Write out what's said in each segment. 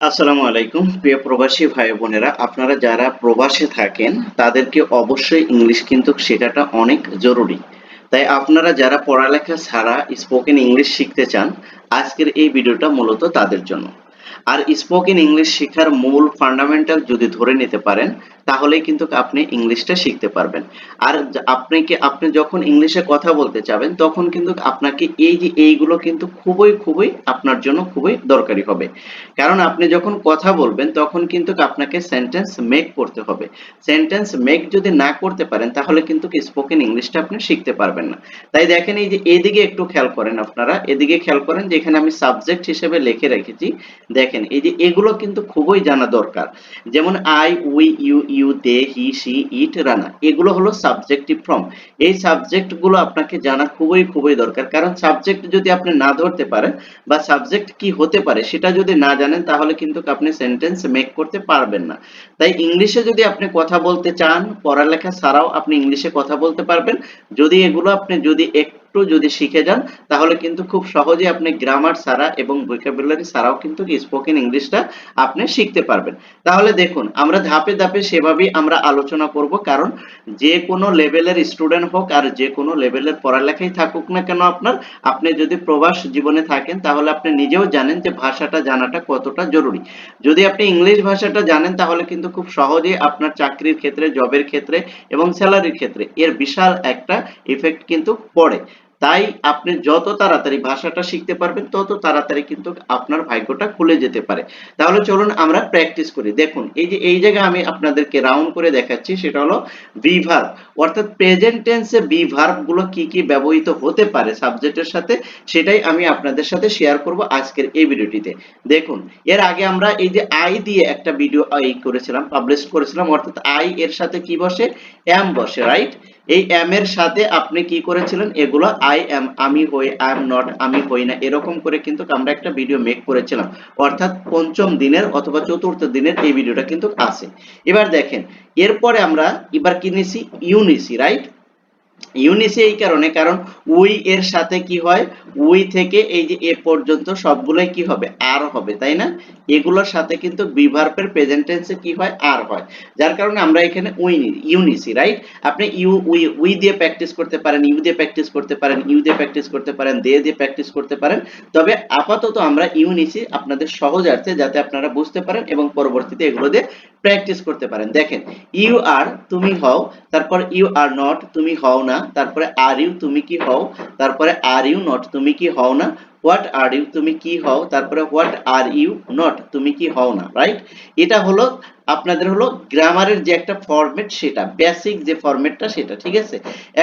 আসসালামু আলাইকুম। প্রিয় প্রবাসী ভাই বোনেরা, আপনারা যারা প্রবাসে থাকেন, তাদেরকে অবশ্যই ইংলিশ কিন্তু শেখাটা অনেক জরুরি। তাই আপনারা যারা পড়ালেখা ছাড়া স্পোকেন ইংলিশ শিখতে চান, আজকের এই ভিডিওটা মূলত তাদের জন্য। আর স্পোকেন ইংলিশ শেখার মূল ফান্ডামেন্টাল যদি ধরে নিতে পারেন, তাহলেই কিন্তু আপনি ইংলিশটা শিখতে পারবেন। আর যা- আপনাকে আপনি যখন ইংলিশে কথা বলতে চাবেন, তখন কিন্তু আপনাকে এই যে এইগুলো কিন্তু খুবই খুবই আপনার জন্য খুবই দরকারি হবে। কারণ আপনি যখন কথা বলবেন, তখন কিন্তু আপনাকে সেন্টেন্স মেক করতে হবে। সেন্টেন্স মেক যদি না করতে পারেন, তাহলে কিন্তু স্পোকেন ইংলিশটা আপনি শিখতে পারবেন না। তাই দেখেন এই যে এদিকে একটু খেয়াল করেন আপনারা। এদিকে খেয়াল করেন যে এখানে আমি সাবজেক্ট হিসেবে লিখে রেখেছি। দেখেন, এই যে এগুলো কিন্তু খুবই জানা দরকার। যেমন I, we, you you, they, he she it, Rana, এগুলো হলো সাবজেক্টিভ ফর্ম। এই সাবজেক্টগুলো আপনাকে জানা খুবই খুবই দরকার। কারণ সাবজেক্ট যদি আপনি না ধরতে পারেন বা সাবজেক্ট কি হতে পারে সেটা যদি না জানেন, তাহলে কিন্তু আপনি সেন্টেন্স মেক করতে পারবেন না। তাই ইংলিশে যদি আপনি কথা বলতে চান, পড়ালেখা ছাড়াও আপনি ইংলিশে কথা বলতে পারবেন। যদি এগুলো আপনি যদি একটু যদি শিখে যান, তাহলে কিন্তু খুব সহজে আপনি গ্রামার ছাড়া এবং ভোকাবুলারি ছাড়াও কিন্তু স্পোকেন ইংলিশটা আপনি শিখতে পারবেন। তাহলে দেখুন, আমরা ধাপে ধাপে সেভাবেই আমরা আলোচনা করব, কারণ যে কোনো লেভেলের স্টুডেন্ট হোক আর যে কোনো লেভেলের পড়ালেখাই থাকুক না কেন আপনার, আপনি যদি প্রবাস জীবনে থাকেন, তাহলে আপনি নিজেও জানেন যে ভাষাটা জানাটা কতটা জরুরি। যদি আপনি ইংলিশ ভাষাটা জানেন, তাহলে কিন্তু খুব সহজেই আপনার চাকরির ক্ষেত্রে জবের ক্ষেত্রে এবং স্যালারির ক্ষেত্রে এর বিশাল একটা ইফেক্ট কিন্তু পড়ে। তাই আপনি যত তাড়াতাড়ি ভাষাটা শিখতে পারবেন, তত তাড়াতাড়ি কিন্তু আপনার ভাগ্যটা খুলে যেতে পারে। তাহলে চলুন আমরা প্র্যাকটিস করি। দেখুন, এই যে, এই জায়গায় আমি আপনাদেরকে রাউন্ড করে দেখাচ্ছি, সেটা হলো বি ভার্ব অর্থাৎ প্রেজেন্ট টেন্সে বি ভার্বগুলো কি কি ব্যবহৃত হতে পারে সাবজেক্টের সাথে, সেটাই আমি আপনাদের সাথে শেয়ার করব আজকের এই ভিডিওটিতে। দেখুন, এর আগে আমরা এই যে আই দিয়ে একটা ভিডিও করেছিলাম পাবলিশ করেছিলাম, অর্থাৎ আই এর সাথে কি বসে? এম বসে রাইট এই এম এর সাথে আপনি কি করেছিলেন? এগুলো আই এম আমি হই আই এম নট আমি হই না, এরকম করে কিন্তু আমরা একটা ভিডিও মেক করেছিলাম। অর্থাৎ পঞ্চম দিনের অথবা চতুর্থ দিনের এই ভিডিওটা কিন্তু আছে। এবার দেখেন, এরপরে আমরা, এবার কি নিছি? ইউ নিছি রাইট ইউনিসি এই কারণে, কারণ উই এর সাথে কি হয়? উই থেকে এই যে এ পর্যন্ত সবগুলোই কি হবে? আর হবে, তাই না? এগুলোর সাথে কিন্তু বিভার্বের প্রেজেন্ট টেন্সে কি হয়? আর হয়। যার কারণে আমরা এখানে উই ইউনিসি রাইট আপনি ইউ, উই উই দিয়ে প্র্যাকটিস করতে পারেন, ইউ দিয়ে প্র্যাকটিস করতে পারেন, ইউ দিয়ে প্র্যাকটিস করতে পারেন, দে দিয়ে প্র্যাকটিস করতে পারেন। তবে আপাতত আমরা ইউনিসি আপনাদের সহজার্থে যাতে আপনারা বুঝতে পারেন এবং পরবর্তীতে এগুলো দিয়ে প্র্যাকটিস করতে পারেন। দেখেন ইউ আর তুমি হও, তারপর ইউ আর নট তুমি হও না, তারপরে আর ইউ তুমি কি হও, তারপরে আর ইউ নট তুমি কি হও না হোয়াট আর ইউ তুমি কি হও, তারপরে হোয়াট আর ইউ নট তুমি কি হও না রাইট এটা হলো আপনাদের হলো গ্রামারের যে একটা ফরম্যাট সেটা বেসিক যে ফরম্যাটটা সেটা, ঠিক আছে?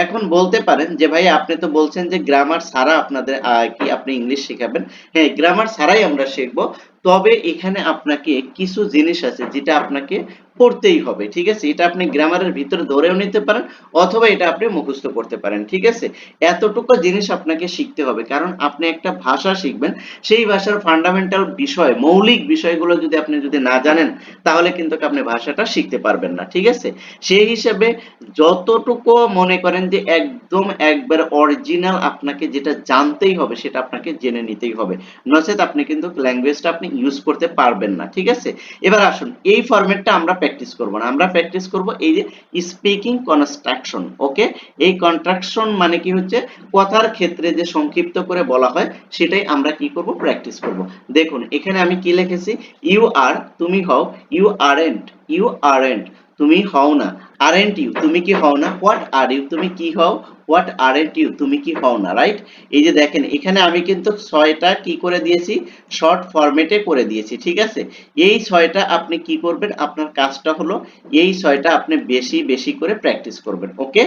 এখন বলতে পারেন যে ভাই, আপনি তো বলছেন যে গ্রামার ছাড়া আপনাদের কি আপনি ইংলিশ শেখাবেন? হ্যাঁ গ্রামার ছাড়াই আমরা শিখব। তবে এখানে আপনাকে কিছু জিনিস আছে যেটা আপনাকে পড়তেই হবে, ঠিক আছে? এটা আপনি গ্রামারের ভিতরে ধরেও নিতে পারেন, অথবা এটা আপনি মুখস্থ করতে পারেন, ঠিক আছে? এতটুকু জিনিস আপনাকে শিখতে হবে। কারণ আপনি একটা ভাষা শিখবেন, সেই ভাষার ফান্ডামেন্টাল বিষয়, মৌলিক বিষয়গুলো যদি আপনি যদি না জানেন, তাহলে কিন্তু আপনি ভাষাটা শিখতে পারবেন না, ঠিক আছে? সেই হিসেবে যতটুকু মনে করেন যে একদম একবার অরিজিনাল আপনাকে যেটা জানতেই হবে সেটা আপনাকে জেনে নিতেই হবে। নচেত আপনি কিন্তু ল্যাঙ্গুয়েজটা আপনি ইউজ করতে পারবেন না, ঠিক আছে? এবার আসুন, এই ফরম্যাটটা আমরা প্র্যাকটিস করব না। আমরা প্র্যাকটিস করব এই যে স্পিকিং কনস্ট্রাকশন ওকে এই কন্ট্রাকশন মানে কি হচ্ছে? কথার ক্ষেত্রে যে সংক্ষিপ্ত করে বলা হয়, সেটাই আমরা কি করব? প্র্যাকটিস করব। দেখুন, এখানে আমি কি লিখেছি? ইউ আর তুমি হও ইউ আরএন্ট ইউ আরএন্ট তুমি হও না। আরএন্ট ইউ তুমি কি হও না? হোয়াট আর ইউ তুমি কি হও? হোয়াট আরএন্ট ইউ তুমি কি হও না রাইট এই যে দেখেন, এখানে আমি কিন্তু ছয়টা কি করে দিয়েছি? শর্ট ফরম্যাটে করে দিয়েছি, ঠিক আছে? এই ছয়টা আপনি কি করবেন? আপনার কাজটা হলো এই ছয়টা আপনি বেশি বেশি করে প্র্যাকটিস করবেন ওকে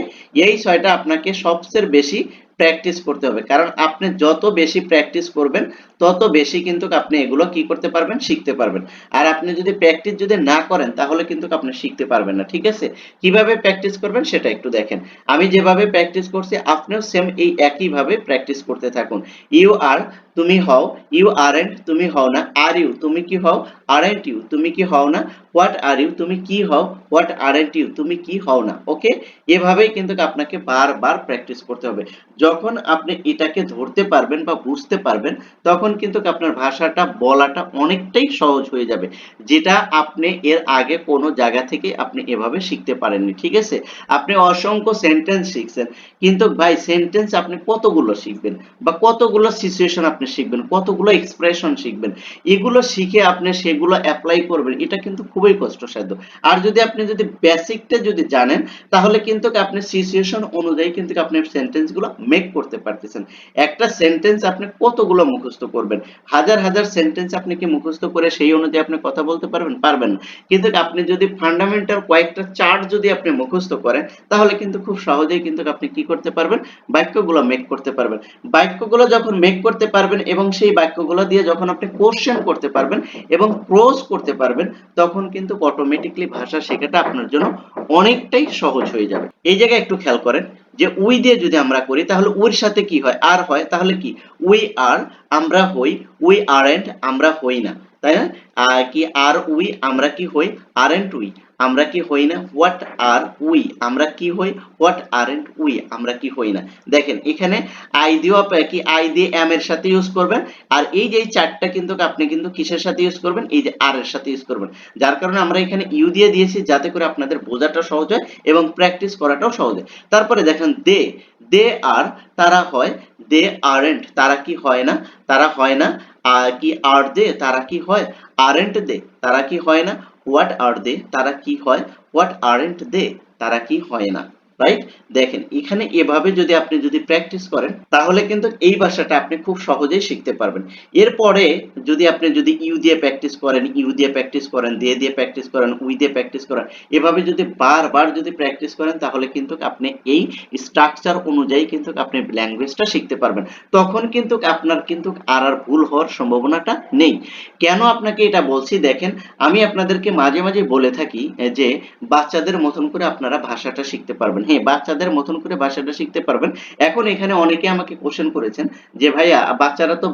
এই ছয়টা আপনাকে সবচেয়ে বেশি প্র্যাকটিস করতে হবে, কারণ আপনি যত বেশি প্র্যাকটিস করবেন তত বেশি কিন্তু আপনি এগুলো কি করতে পারবেন? শিখতে পারবেন। আর আপনি যদি প্র্যাকটিস যদি না করেন, তাহলে কিন্তু আপনি শিখতে পারবেন না, ঠিক আছে? কীভাবে প্র্যাকটিস করবেন সেটা একটু দেখেন। আমি যেভাবে প্র্যাকটিস করছি, আপনিও সেম এই একই ভাবে প্র্যাকটিস করতে থাকুন। ইউ আর তুমি হও। ইউ আরএন্ট তুমি হও না। আর ইউ তুমি কি হও? আরএন্ট ইউ তুমি কি হও না? হোয়াট আর ইউ তুমি কি হও? হোয়াট আরএন্ট ইউ তুমি কি হও না? ওকে এভাবেই কিন্তু আপনাকে বারবার প্র্যাকটিস করতে হবে। যখন আপনি এটাকে ধরতে পারবেন বা বুঝতে পারবেন, তখন তখন কিন্তু আপনার ভাষাটা বলাটা অনেকটাই সহজ হয়ে যাবে। যেটা আপনি এর আগে কোনো জায়গা থেকে আপনি এভাবে শিখতে পারেননি, ঠিক আছে? আপনি অসংখ্য সেন্টেন্স শিখছেন, কিন্তু ভাই সেন্টেন্স আপনি কতগুলো শিখবেন বা কতগুলো সিচুয়েশন আপনি শিখবেন, কতগুলো এক্সপ্রেশন শিখবেন, এগুলো শিখে আপনি সেগুলো অ্যাপ্লাই করবেন, এটা কিন্তু খুবই কষ্টসাধ্য। আর যদি আপনি যদি বেসিকটা যদি জানেন, তাহলে কিন্তু আপনি সিচুয়েশন অনুযায়ী কিন্তু আপনি সেন্টেন্সগুলো মেক করতে পারতেছেন। একটা সেন্টেন্স আপনি কতগুলো মুখস্থ করবেন। হাজার হাজার সেন্টেন্স আপনি কি মুখস্থ করে সেই অনুযায়ী আপনি কথা বলতে পারবেন পারবেন না। কিন্তু আপনি যদি ফান্ডামেন্টাল কয়েকটা চার্ট যদি আপনি মুখস্থ করেন, তাহলে কিন্তু খুব সহজেই কিন্তু আপনি কি করতে পারবেন? বাক্যগুলো মেক করতে পারবেন। বাক্যগুলো যখন মেক করতে পারবেন এবং সেই বাক্যগুলো দিয়ে যখন আপনি কোশ্চেন করতে পারবেন এবং প্রোজ করতে পারবেন, তখন কিন্তু অটোমেটিকলি ভাষা শেখাটা আপনার জন্য অনেকটাই সহজ হয়ে যাবে। এই জায়গায় একটু খেয়াল করেন। যে উই দিয়ে যদি আমরা করি, তাহলে উইর সাথে কি হয়? আর হয়, তাহলে কি? উই আর আমরা হই উই আরএন্ট আমরা হই না। তাই না? আর কি আর উই আমরা কি হই? আর এন্ড উই আমরা কি হই না? হোয়াট আর উই আমরা কি হই? হোয়াট আর এন্ড উই আমরা কি হই না? দেখেন, এখানে আই আপ- কি? আই দিয়ে এম এর সাথে ইউজ করবেন। আর এই যে চারটা কিন্তু আপনি কিন্তু কিসের সাথে ইউজ করবেন? এই যে আর এর সাথে ইউজ করবেন। যার কারণে আমরা এখানে ইউ দিয়ে দিয়েছি যাতে করে আপনাদের বোঝাটা সহজ হয় এবং প্র্যাকটিস করাটাও সহজ হয়। তারপরে দেখেন দে দে আর তারা হয় দে আরেন্ট তারা কি হয় না? তারা হয় না। আর কি আর দে তারা কি হয়? আরেন্ট দে তারা কি হয় না? হোয়াট আর দে তারা কি হয়? হোয়াট আরেন্ট দে তারা কি হয় না? রাইট দেখেন, এখানে এভাবে যদি আপনি যদি প্র্যাকটিস করেন, তাহলে কিন্তু এই ভাষাটা আপনি খুব সহজেই শিখতে পারবেন। এরপরে যদি আপনি যদি ইউ দিয়ে প্র্যাকটিস করেন ইউ দিয়ে প্র্যাকটিস করেন দে দিয়ে প্র্যাকটিস করেন উই দিয়ে প্র্যাকটিস করেন, এভাবে যদি বারবার যদি প্র্যাকটিস করেন, তাহলে কিন্তু আপনি এই স্ট্রাকচার অনুযায়ী কিন্তু আপনি ল্যাঙ্গুয়েজটা শিখতে পারবেন। তখন কিন্তু আপনার কিন্তু আর আর ভুল হওয়ার সম্ভাবনাটা নেই। কেন আপনাকে এটা বলছি? দেখেন, আমি আপনাদেরকে মাঝে মাঝে বলে থাকি, যে বাচ্চাদের মতন করে আপনারা ভাষাটা শিখতে পারবেন। হ্যাঁ বাচ্চাদের মতন করে ভাষাটা শিখতে পারবেন। এখন এখানে অনেকে আমাকে কোশ্চেন করেছেন যে, ভাইয়া, বাচ্চারা তো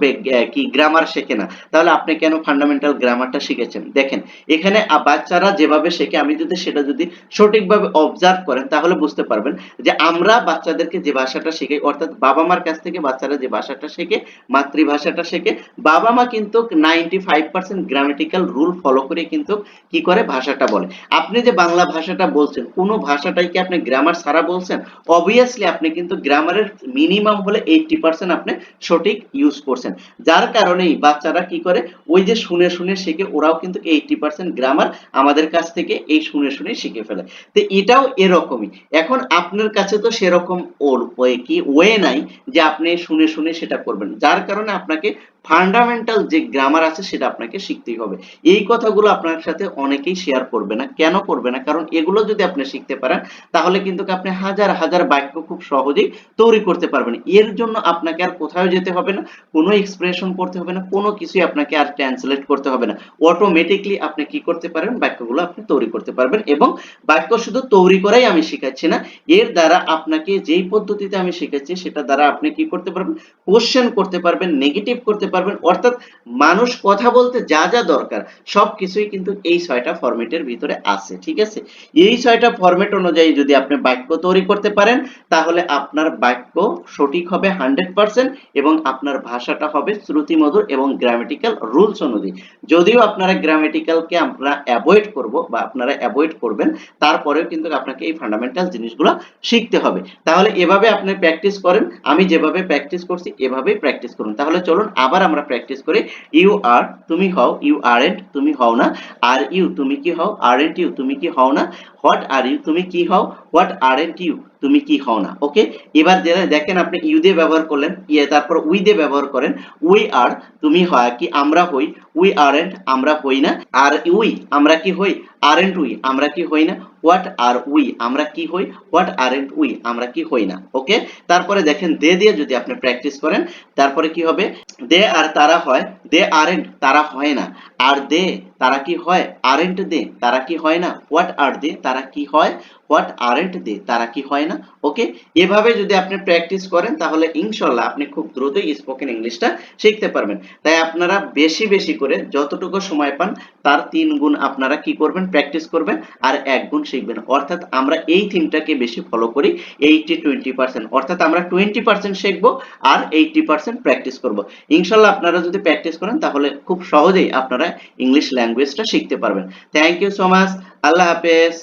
কি গ্রামার শেখে না। তাহলে আপনি কেন ফান্ডামেন্টাল গ্রামারটা শিখেছেন? দেখেন, এখানে বাচ্চারা যেভাবে শেখে, আমি যদি সেটা যদি সঠিকভাবে অবজার্ভ করেন, তাহলে বুঝতে পারবেন যে, আমরা বাচ্চাদেরকে যে ভাষাটা শেখাই অর্থাৎ বাবা মার কাছ থেকে বাচ্চারা যে ভাষাটা শেখে, মাতৃভাষাটা শেখে বাবা মা কিন্তু ninety five percent grammatical rule follow করে কিন্তু কি করে ভাষাটা বলে। আপনি যে বাংলা ভাষাটা বলছেন, কোনো ভাষাটাই কি আপনি গ্রামার ছাড়া বলছেন? অবভিয়াসলি আপনি কিন্তু গ্রামারের মিনিমাম হলে এইটটি পার্সেন্ট আপনি সঠিক ইউজ করছেন। যার কারণেই বাচ্চারা কি করে? ওই যে শুনে শুনে শেখে, ওরাও কিন্তু এইটটি পার্সেন্ট গ্রামার আমাদের কাছ থেকে এই শুনে শুনে শিখে ফেলে। তো এটাও এরকমই। এখন আপনার কাছে তো সেরকম ওর কি? ওয়ে নাই যে আপনি শুনে শুনে সেটা করবেন। যার কারণে আপনাকে ফান্ডামেন্টাল যে গ্রামার আছে সেটা আপনাকে শিখতেই হবে। এই কথাগুলো আপনার সাথে অনেকেই শেয়ার করবে না। কেন করবে না? কারণ এগুলো যদি আপনি শিখতে পারেন, তাহলে কিন্তু আপনি হাজার হাজার বাক্য খুব সহজেই তৈরি করতে পারবেন। এর জন্য আপনাকে আর কোথাও যেতে হবে না। কোনো এক্সপ্রেশন করতে হবে না। কোনো কিছুই আপনাকে আর ট্রান্সলেট করতে হবে না। অটোমেটিকলি আপনি কি করতে পারেন? বাক্যগুলো আপনি তৈরি করতে পারবেন এবং বাক্য শুধু তৈরি করাই আমি শেখাচ্ছি না। এর দ্বারা আপনাকে যেই পদ্ধতিতে আমি শেখাচ্ছি সেটা দ্বারা আপনি কি করতে পারবেন? কোশ্চেন করতে পারবেন নেগেটিভ করতে পারবেন। অর্থাৎ মানুষ কথা বলতে যা যা দরকার, সব কিছুই কিন্তু এই ছয়টা ফরম্যাটের ভিতরে আছে, ঠিক আছে? এই ছয়টা ফরম্যাট অনুযায়ী যদি আপনি বাক্য তৈরি করতে পারেন, তাহলে আপনার বাক্য সঠিক হবে হান্ড্রেড পার্সেন্ট এবং আপনার ভাষাটা হবে শ্রুতিমধুর এবং গ্রামেটিক্যাল রুলস অনুযায়ী। যদিও আপনারা গ্রামেটিক্যালকে আমরা অ্যাভয়েড করব বা আপনারা অ্যাভয়েড করবেন, তারপরেও কিন্তু আপনাকে এই ফান্ডামেন্টাল জিনিসগুলো শিখতে হবে। তাহলে এভাবে আপনি প্র্যাকটিস করেন, আমি যেভাবে প্র্যাকটিস করছি, এভাবেই প্র্যাকটিস করুন। তাহলে চলুন আবার আমরা প্র্যাকটিস করি ইউ আর তুমি হও ইউ আর এন্ড তুমি হও না আর ইউ তুমি কি হও আর এন্ড ইউ তুমি কি হও না হোয়াট আর ইউ তুমি কি হও হোয়াট আরএন্ট ইউ তুমি কি হও না? ওকে এবার দেখেন আপনি ইউ দিয়ে ব্যবহার করলেন ইয়ে তারপর উই দিয়ে ব্যবহার করেন। উই আর তুমি হয় কি, আমরা হই। উই আরএন্ট আমরা হই না। আর উই আমরা কি হই? আরএন্ট উই আমরা কি হই না? হোয়াট আর উই আমরা কি হই? হোয়াট আরএন্ট উই আমরা কি হই না? ওকে তারপরে দেখেন দে দিয়ে যদি আপনি প্র্যাকটিস করেন, তারপরে কি হবে? দে আর তারা হয় দে আরএন্ট তারা হয় না। আর দে তারা কি হয়? আরেন্ট দে তারা কি হয় না? হোয়াট আর দে তারা কি হয়? হোয়াট আরেন্ট দে তারা কি হয় না? ওকে এভাবে যদি আপনি প্র্যাকটিস করেন, তাহলে ইনশাল্লাহ আপনি খুব দ্রুতই স্পোকেন ইংলিশটা শিখতে পারবেন। তাই আপনারা বেশি বেশি করে যতটুকু সময় পান, তার তিন গুণ আপনারা কি করবেন? প্র্যাকটিস করবেন আর এক গুণ শিখবেন। অর্থাৎ আমরা এই থিমটাকে বেশি ফলো করি এইটি টোয়েন্টি পার্সেন্ট অর্থাৎ আমরা টোয়েন্টি পার্সেন্ট শিখব আর এইটি পার্সেন্ট প্র্যাকটিস করব। ইনশাল্লাহ আপনারা যদি প্র্যাকটিস করেন, তাহলে খুব সহজেই আপনারা ইংলিশ ল্যাঙ্গুয়েজটা শিখতে পারবেন। থ্যাংক ইউ সো মাচ আল্লাহ হাফেজ।